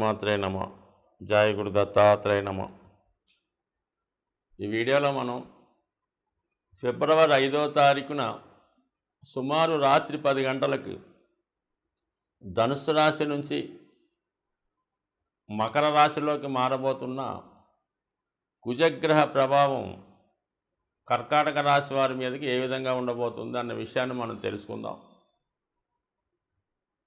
శ్రీమాత్రే నమ. జాయగుడు గురు దత్తాత్రేయ నమ. ఈ వీడియోలో మనం ఫిబ్రవరి ఐదో తారీఖున సుమారు రాత్రి పది గంటలకు ధనుసు రాశి నుంచి మకర రాశిలోకి మారబోతున్న కుజగ్రహ ప్రభావం కర్కాటక రాశి వారి మీదకి ఏ విధంగా ఉండబోతుంది అన్న విషయాన్ని మనం తెలుసుకుందాం.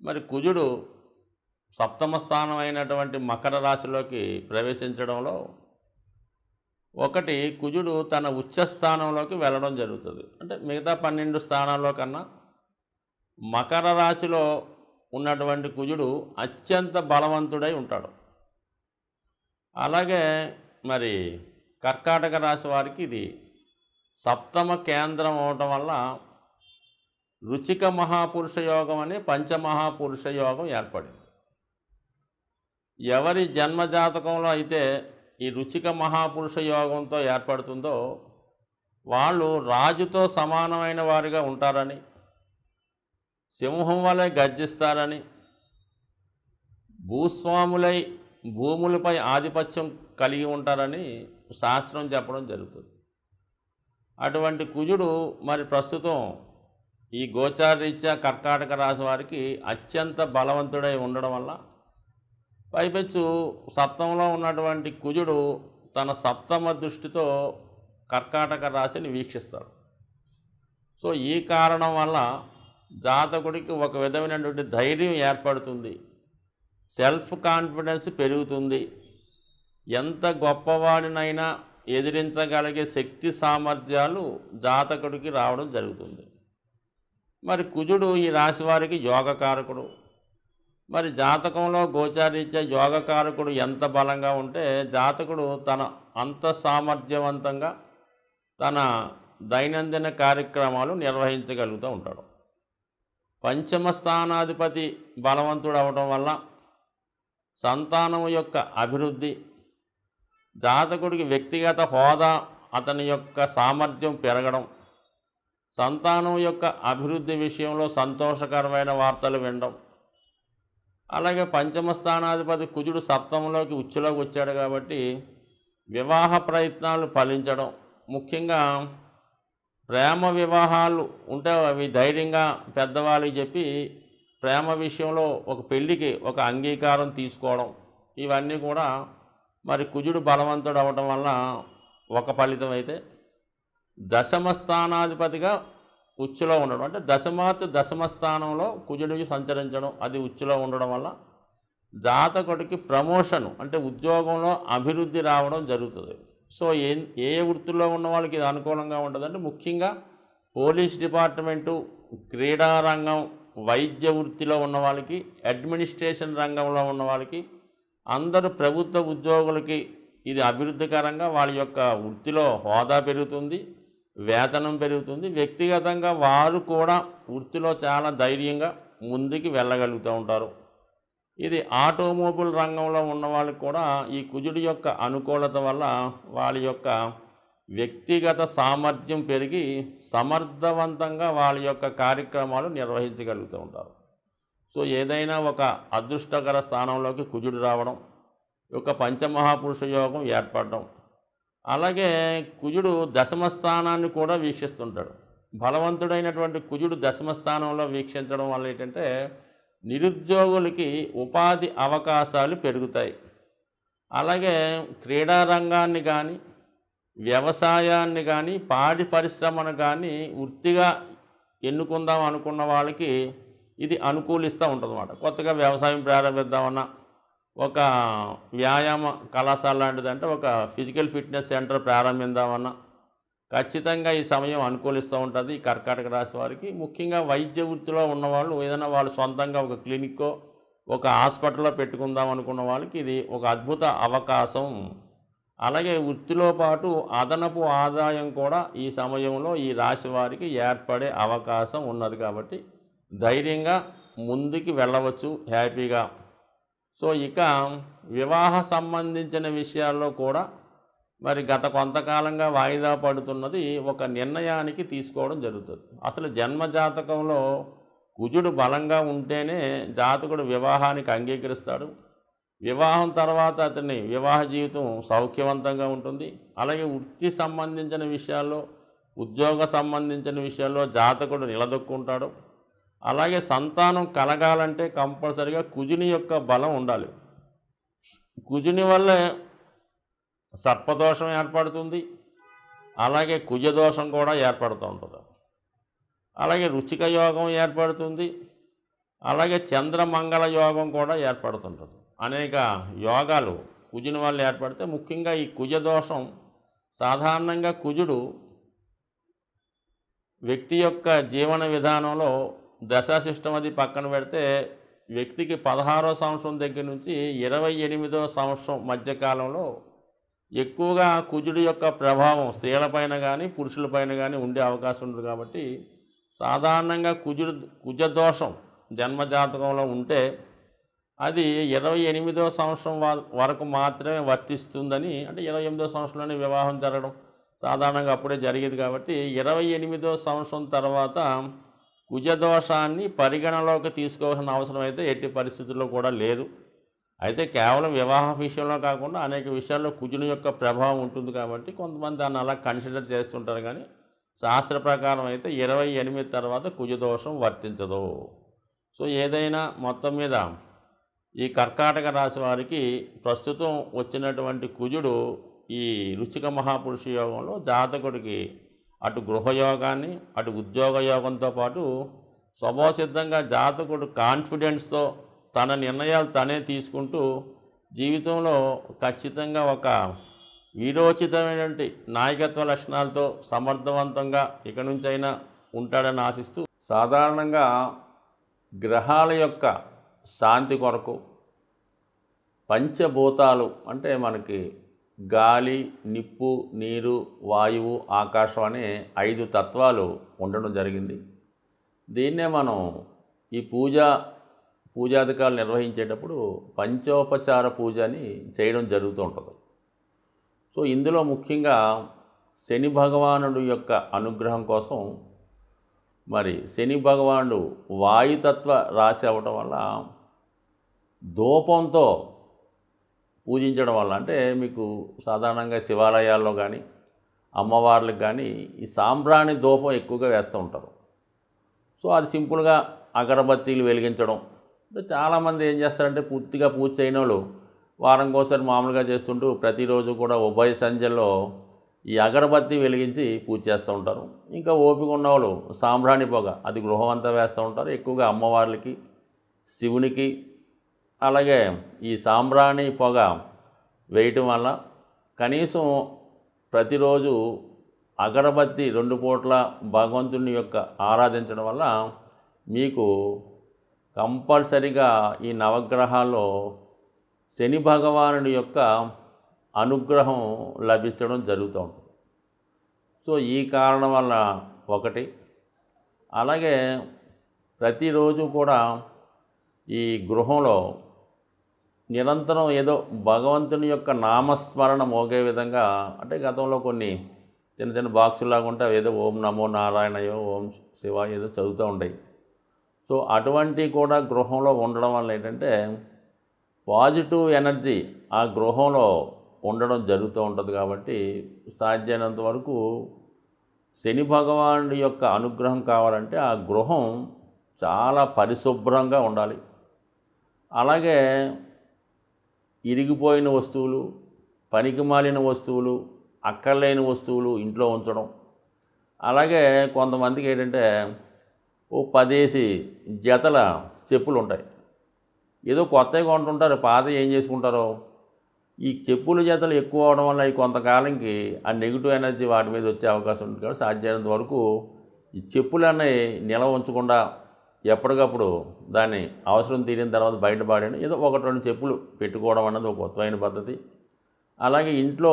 మరి కుజుడు సప్తమ స్థానం అయినటువంటి మకర రాశిలోకి ప్రవేశించడంలో ఒకటి కుజుడు తన ఉచ్చ స్థానంలోకి వెళ్ళడం జరుగుతుంది. అంటే మిగతా పన్నెండు స్థానాల్లో కన్నా మకర రాశిలో ఉన్నటువంటి కుజుడు అత్యంత బలవంతుడై ఉంటాడు. అలాగే మరి కర్కాటక రాశి వారికి ఇది సప్తమ కేంద్రం అవటం వల్ల రుచిక మహాపురుష యోగం అని పంచమహాపురుష యోగం ఏర్పడింది. ఎవరి జన్మజాతకంలో అయితే ఈ రుచిక మహాపురుష యోగంతో ఏర్పడుతుందో వాళ్ళు రాజుతో సమానమైన వారిగా ఉంటారని సింహం వలె గర్జిస్తారని భూస్వాములై భూములపై ఆధిపత్యం కలిగి ఉంటారని శాస్త్రం చెప్పడం జరుగుతుంది. అటువంటి కుజుడు మరి ప్రస్తుతం ఈ గోచారరీత్యా కర్కాటక రాశి వారికి అత్యంత బలవంతుడై ఉండడం వల్ల పైపెచ్చు సప్తంలో ఉన్నటువంటి కుజుడు తన సప్తమ దృష్టితో కర్కాటక రాశిని వీక్షిస్తాడు. సో ఈ కారణం వల్ల జాతకుడికి ఒక విధమైనటువంటి ధైర్యం ఏర్పడుతుంది. సెల్ఫ్ కాన్ఫిడెన్స్ పెరుగుతుంది. ఎంత గొప్పవాడినైనా ఎదిరించగలిగే శక్తి సామర్థ్యాలు జాతకుడికి రావడం జరుగుతుంది. మరి కుజుడు ఈ రాశి వారికి యోగకారకుడు. మరి జాతకంలో గోచారీత్యా యోగకారకుడు ఎంత బలంగా ఉంటే జాతకుడు తన అంత సామర్థ్యవంతంగా తన దైనందిన కార్యక్రమాలు నిర్వహించగలుగుతూ ఉంటాడు. పంచమ స్థానాధిపతి బలవంతుడు అవడం వల్ల సంతానం యొక్క అభివృద్ధి జాతకుడికి వ్యక్తిగత హోదా అతని యొక్క సామర్థ్యం పెరగడం సంతానం యొక్క అభివృద్ధి విషయంలో సంతోషకరమైన వార్తలు వినడం అలాగే పంచమ స్థానాధిపతి కుజుడు సప్తమంలోకి ఉచ్చులోకి వచ్చాడు కాబట్టి వివాహ ప్రయత్నాలు ఫలించడం. ముఖ్యంగా ప్రేమ వివాహాలు ఉంటే అవి ధైర్యంగా పెద్దవాళ్ళకి చెప్పి ప్రేమ విషయంలో ఒక పెళ్ళికి ఒక అంగీకారం తీసుకోవడం. ఇవన్నీ కూడా మరి కుజుడు బలవంతుడు అవటం వల్ల ఒక ఫలితం అయితే దశమ స్థానాధిపతిగా ఉచ్చులో ఉండడం. అంటే దశమాత్ దశమ స్థానంలో కుజుడికి సంచరించడం. అది ఉచ్చులో ఉండడం వల్ల జాతకుడికి ప్రమోషన్ అంటే ఉద్యోగంలో అభివృద్ధి రావడం జరుగుతుంది. సో ఏ ఏ వృత్తిలో ఉన్న వాళ్ళకి ఇది అనుకూలంగా ఉంటుందంటే ముఖ్యంగా పోలీస్ డిపార్ట్మెంటు క్రీడా రంగం వైద్య వృత్తిలో ఉన్న వాళ్ళకి అడ్మినిస్ట్రేషన్ రంగంలో ఉన్న వాళ్ళకి అందరూ ప్రభుత్వ ఉద్యోగులకి ఇది అభివృద్ధికరంగా వాళ్ళ యొక్క వృత్తిలో హోదా పెరుగుతుంది. వేతనం పెరుగుతుంది. వ్యక్తిగతంగా వారు కూడా వృత్తిలో చాలా ధైర్యంగా ముందుకు వెళ్ళగలుగుతూ ఉంటారు. ఇది ఆటోమొబైల్ రంగంలో ఉన్న వాళ్ళకి కూడా ఈ కుజుడి యొక్క అనుకూలత వల్ల వాళ్ళ యొక్క వ్యక్తిగత సామర్థ్యం పెరిగి సమర్థవంతంగా వాళ్ళ యొక్క కార్యక్రమాలు నిర్వహించగలుగుతూ ఉంటారు. సో ఏదైనా ఒక అదృష్టకర స్థానంలోకి కుజుడు రావడం యొక్క పంచమహాపురుష యోగం ఏర్పడడం అలాగే కుజుడు దశమ స్థానాన్ని కూడా వీక్షిస్తుంటాడు. బలవంతుడైనటువంటి కుజుడు దశమ స్థానంలో వీక్షించడం వల్ల ఏంటంటే నిరుద్యోగులకి ఉపాధి అవకాశాలు పెరుగుతాయి. అలాగే క్రీడా రంగాన్ని కానీ వ్యవసాయాన్ని కానీ పాడి పరిశ్రమను కానీ వృత్తిగా ఎన్నుకుందాం అనుకున్న వాళ్ళకి ఇది అనుకూలిస్తూ ఉంటుంది అన్నమాట కొత్తగా వ్యవసాయం ప్రారంభిద్దామన్నా ఒక వ్యాయామ కళాశాల లాంటిదంటే ఒక ఫిజికల్ ఫిట్నెస్ సెంటర్ ప్రారంభిద్దామన్నా ఖచ్చితంగా ఈ సమయం అనుకూలిస్తూ ఉంటుంది ఈ కర్కాటక రాశి వారికి. ముఖ్యంగా వైద్య వృత్తిలో ఉన్నవాళ్ళు ఏదైనా వాళ్ళు సొంతంగా ఒక క్లినిక్కో ఒక హాస్పిటల్లో పెట్టుకుందాం అనుకున్న వాళ్ళకి ఇది ఒక అద్భుత అవకాశం. అలాగే వృత్తిలో పాటు అదనపు ఆదాయం కూడా ఈ సమయంలో ఈ రాశి వారికి ఏర్పడే అవకాశం ఉన్నది కాబట్టి ధైర్యంగా ముందుకి వెళ్ళవచ్చు హ్యాపీగా సో ఇక వివాహ సంబంధించిన విషయాల్లో కూడా మరి గత కొంతకాలంగా వాయిదా పడుతున్నది ఒక నిర్ణయానికి తీసుకోవడం జరుగుతుంది. అసలు జన్మ జాతకంలో కుజుడు బలంగా ఉంటేనే జాతకుడు వివాహానికి అంగీకరిస్తాడు. వివాహం తర్వాత అతని వివాహ జీవితం సౌఖ్యవంతంగా ఉంటుంది. అలాగే వృత్తి సంబంధించిన విషయాల్లో ఉద్యోగ సంబంధించిన విషయాల్లో జాతకుడు నిలదొక్కుంటాడు. అలాగే సంతానం కలగాలంటే కంపల్సరిగా కుజుని యొక్క బలం ఉండాలి. కుజుని వల్లే సర్పదోషం ఏర్పడుతుంది. అలాగే కుజదోషం కూడా ఏర్పడుతూ ఉంటుంది. అలాగే రుచిక యోగం ఏర్పడుతుంది. అలాగే చంద్రమంగళ యోగం కూడా ఏర్పడుతుంటుంది. అనేక యోగాలు కుజుని వల్ల ఏర్పడితే ముఖ్యంగా ఈ కుజదోషం సాధారణంగా కుజుడు వ్యక్తి యొక్క జీవన విధానంలో దశాశిష్టం అది పక్కన పెడితే వ్యక్తికి పదహారో సంవత్సరం దగ్గర నుంచి ఇరవై ఎనిమిదో సంవత్సరం మధ్యకాలంలో ఎక్కువగా కుజుడు యొక్క ప్రభావం స్త్రీలపైన కానీ పురుషులపైన కానీ ఉండే అవకాశం ఉంది కాబట్టి సాధారణంగా కుజుడు కుజదోషం జన్మజాతకంలో ఉంటే అది ఇరవై ఎనిమిదో సంవత్సరం వరకు మాత్రమే వర్తిస్తుందని అంటే ఇరవై ఎనిమిదో సంవత్సరంలోనే వివాహం జరగడం సాధారణంగా అప్పుడే జరిగేది కాబట్టి ఇరవై ఎనిమిదో సంవత్సరం తర్వాత కుజదోషాన్ని పరిగణలోకి తీసుకోవాల్సిన అవసరం అయితే ఎట్టి పరిస్థితుల్లో కూడా లేదు. అయితే కేవలం వివాహ విషయంలో కాకుండా అనేక విషయాల్లో కుజుని యొక్క ప్రభావం ఉంటుంది కాబట్టి కొంతమంది దాన్ని అలా కన్సిడర్ చేస్తుంటారు కానీ శాస్త్ర ప్రకారం అయితే ఇరవై ఎనిమిది తర్వాత కుజదోషం వర్తించదు. సో ఏదైనా మొత్తం మీద ఈ కర్కాటక రాశి వారికి ప్రస్తుతం వచ్చినటువంటి కుజుడు ఈ రుచిక మహాపురుష యోగంలో జాతకుడికి అటు గృహయోగాన్ని అటు ఉద్యోగ యోగంతో పాటు స్వభావసిద్ధంగా జాతకుడు కాన్ఫిడెన్స్తో తన నిర్ణయాలు తనే తీసుకుంటూ జీవితంలో ఖచ్చితంగా ఒక వీరోచితమైనటువంటి నాయకత్వ లక్షణాలతో సమర్థవంతంగా ఇక నుంచైనా ఉంటాడని ఆశిస్తూ సాధారణంగా గ్రహాల యొక్క శాంతి కొరకు పంచభూతాలు అంటే మనకి గాలి నిప్పు నీరు వాయువు ఆకాశం అనే ఐదు తత్వాలు ఉండడం జరిగింది. దీన్నే మనం ఈ పూజ పూజాధికారులు నిర్వహించేటప్పుడు పంచోపచార పూజ అని చేయడం జరుగుతూ ఉంటుంది. సో ఇందులో ముఖ్యంగా శని భగవానుడు యొక్క అనుగ్రహం కోసం మరి శని భగవానుడు వాయుతత్వ రాశి అవ్వటం వల్ల ధూపంతో పూజించడం వల్ల అంటే మీకు సాధారణంగా శివాలయాల్లో కానీ అమ్మవార్లకు కానీ ఈ సాంబ్రాణి ధూపం ఎక్కువగా వేస్తూ ఉంటారు. సో అది సింపుల్గా అగరబత్తీలు వెలిగించడం. చాలామంది ఏం చేస్తారంటే పూర్తిగా పూజ చేయని వాళ్ళు వారంకోసారి మామూలుగా చేస్తుంటూ ప్రతిరోజు కూడా ఉభయ సంధ్యలో ఈ అగరబత్తి వెలిగించి పూజ చేస్తూ ఉంటారు. ఇంకా ఓపిక ఉన్నవాళ్ళు సాంబ్రాణి పొగ అది గృహం అంతా వేస్తూ ఉంటారు. ఎక్కువగా అమ్మవార్లకి శివునికి అలాగే ఈ సాంబ్రాణి పొగ వేయటం వల్ల కనీసం ప్రతిరోజు అగరబత్తి రెండు పూట్ల భగవంతుని యొక్క ఆరాధించడం వల్ల మీకు కంపల్సరిగా ఈ నవగ్రహాల్లో శని భగవానుడి యొక్క అనుగ్రహం లభించడం జరుగుతూ ఉంటుంది. సో ఈ కారణం వల్ల ఒకటి. అలాగే ప్రతిరోజు కూడా ఈ గృహంలో నిరంతరం ఏదో భగవంతుని యొక్క నామస్మరణ మోగే విధంగా అంటే గతంలో కొన్ని చిన్న చిన్న బాక్సులాగా ఉంటే ఏదో ఓం నమో నారాయణయో ఓం శివ ఏదో చదువుతూ ఉంటాయి సో అటువంటి కూడా గృహంలో ఉండడం వల్ల ఏంటంటే పాజిటివ్ ఎనర్జీ ఆ గృహంలో ఉండడం జరుగుతూ ఉంటుంది కాబట్టి సాధ్యమైనంత వరకు శని భగవానుడి యొక్క అనుగ్రహం కావాలంటే ఆ గృహం చాలా పరిశుభ్రంగా ఉండాలి. అలాగే ఇరిగిపోయిన వస్తువులు పనికిమాలిన వస్తువులు అక్కర్లేని వస్తువులు ఇంట్లో ఉంచడం. అలాగే కొంతమందికి ఏంటంటే ఓ పదేసి జతల చెప్పులు ఉంటాయి. ఏదో కొత్తవి కొంటుంటారు పాత ఏం చేసుకుంటారో. ఈ చెప్పుల జతలు ఎక్కువ అవడం వల్ల ఈ కొంతకాలంకి ఆ నెగిటివ్ ఎనర్జీ వాటి మీద వచ్చే అవకాశం ఉంటుంది. కాబట్టి సాధ్యమైనంత వరకు ఈ చెప్పులన్నీ నిల్వ ఉంచకుండా ఎప్పటికప్పుడు దాన్ని అవసరం తీరిన తర్వాత బయటపడేయండి ఏదో ఒకటి రెండు చెప్పులు పెట్టుకోవడం అన్నది ఒక కొత్తమైన పద్ధతి. అలాగే ఇంట్లో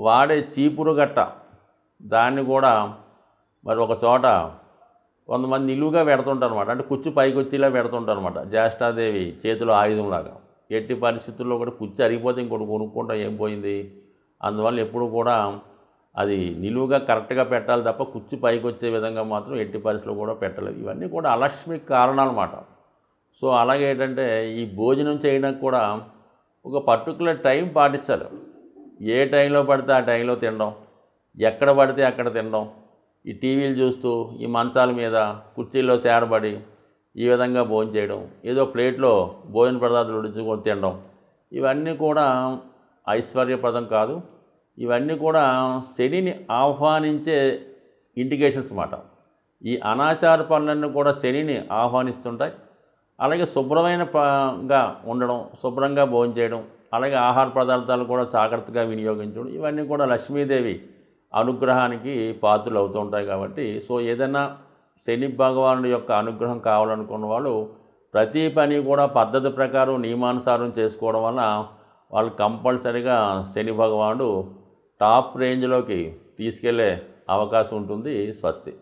వాడే చీపురు గట్ట దాన్ని కూడా మరి ఒక చోట కొంతమంది నిలువుగా పెడుతుంటారు అనమాట అంటే కుచ్చు పైకి వచ్చేలా పెడుతుంటారు అనమాట జ్యేష్ఠాదేవి చేతిలో ఆయుధంలాగా. ఎట్టి పరిస్థితుల్లో కూడా కుచ్చు అరిగిపోతే ఇంకోటి కొనుక్కుంటా ఏం పోయింది? అందువల్ల ఎప్పుడు కూడా అది నిలువుగా కరెక్ట్గా పెట్టాలి తప్ప కుచ్చు పైకి వచ్చే విధంగా మాత్రం ఎట్టి పరిస్థితులు కూడా పెట్టలేదు. ఇవన్నీ కూడా అలక్ష్మి కారణాలన్నమాట సో అలాగే ఏంటంటే ఈ భోజనం చేయడానికి కూడా ఒక పర్టికులర్ టైం పాటించాలి. ఏ టైంలో పడితే ఆ టైంలో తినడం ఎక్కడ పడితే అక్కడ తినడం ఈ టీవీలు చూస్తూ ఈ మంచాల మీద కుర్చీల్లో సేరబడి ఈ విధంగా భోజనం చేయడం ఏదో ప్లేట్లో భోజన పదార్థాలు ఉడించుకొని తినడం ఇవన్నీ కూడా ఐశ్వర్యప్రదం కాదు. ఇవన్నీ కూడా శనిని ఆహ్వానించే ఇండికేషన్స్ మాట ఈ అనాచార పనులన్నీ కూడా శనిని ఆహ్వానిస్తుంటాయి. అలాగే శుభ్రమైన ఉండడం శుభ్రంగా భోజనం చేయడం అలాగే ఆహార పదార్థాలు కూడా జాగ్రత్తగా వినియోగించడం ఇవన్నీ కూడా లక్ష్మీదేవి అనుగ్రహానికి పాత్రలు అవుతూ ఉంటాయి కాబట్టి సో ఏదైనా శని భగవానుడి యొక్క అనుగ్రహం కావాలనుకున్న వాళ్ళు ప్రతి పని కూడా పద్ధతి ప్రకారం నియమానుసారం చేసుకోవడం వల్ల వాళ్ళు కంపల్సరిగా శని భగవానుడు టాప్ రేంజ్లోకి తీసుకెళ్ళే అవకాశం ఉంటుంది స్వస్తి.